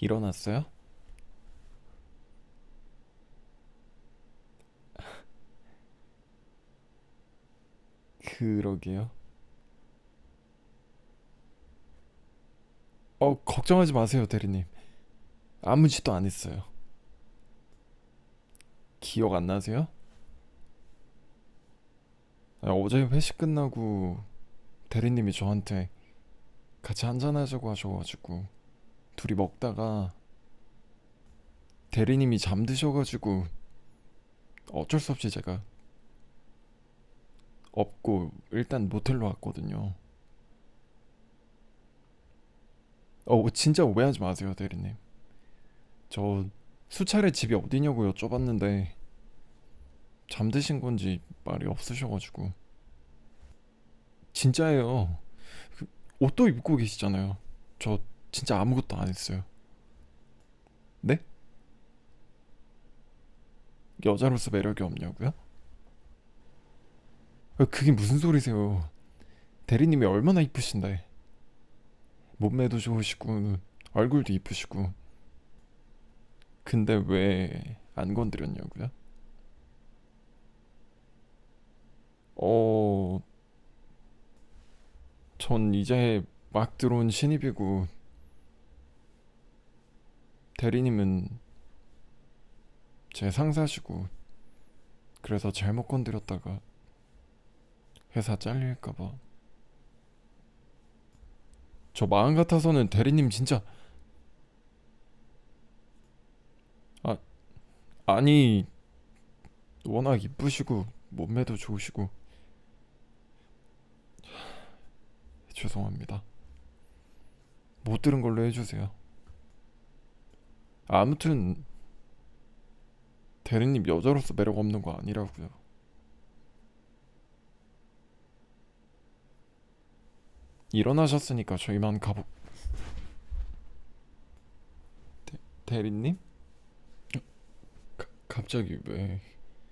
일어났어요? 그러게요. 어, 걱정하지 마세요, 대리님. 아무 짓도 안 했어요. 기억 안 나세요? 아, 어제 회식 끝나고 대리님이 저한테 같이 한잔하자고 하셔가지고 둘이 먹다가 대리님이 잠드셔가지고 어쩔 수 없이 제가 없고 일단 모텔로 왔거든요. 어 진짜 오해하지 마세요 대리님. 저 수차례 집이 어디냐고 여쭤봤는데 잠드신 건지 말이 없으셔가지고 진짜예요. 그 옷도 입고 계시잖아요. 저 진짜 아무것도 안 했어요. 네? 여자로서 매력이 없냐고요? 아, 그게 무슨 소리세요? 대리님이 얼마나 이쁘신데. 몸매도 좋으시고 얼굴도 이쁘시고. 근데 왜 안 건드렸냐고요? 어, 전 이제 막 들어온 신입이고 대리님은 제 상사시고 그래서 잘못 건드렸다가 회사 잘릴까봐. 저 마음 같아서는 대리님 진짜 아 아니 워낙 이쁘시고 몸매도 좋으시고 죄송합니다. 못 들은 걸로 해주세요 아무튼 대리님 여자로서 매력 없는 거 아니라고요 일어나셨으니까 저희만 가보 대, 대리님? 가, 갑자기 왜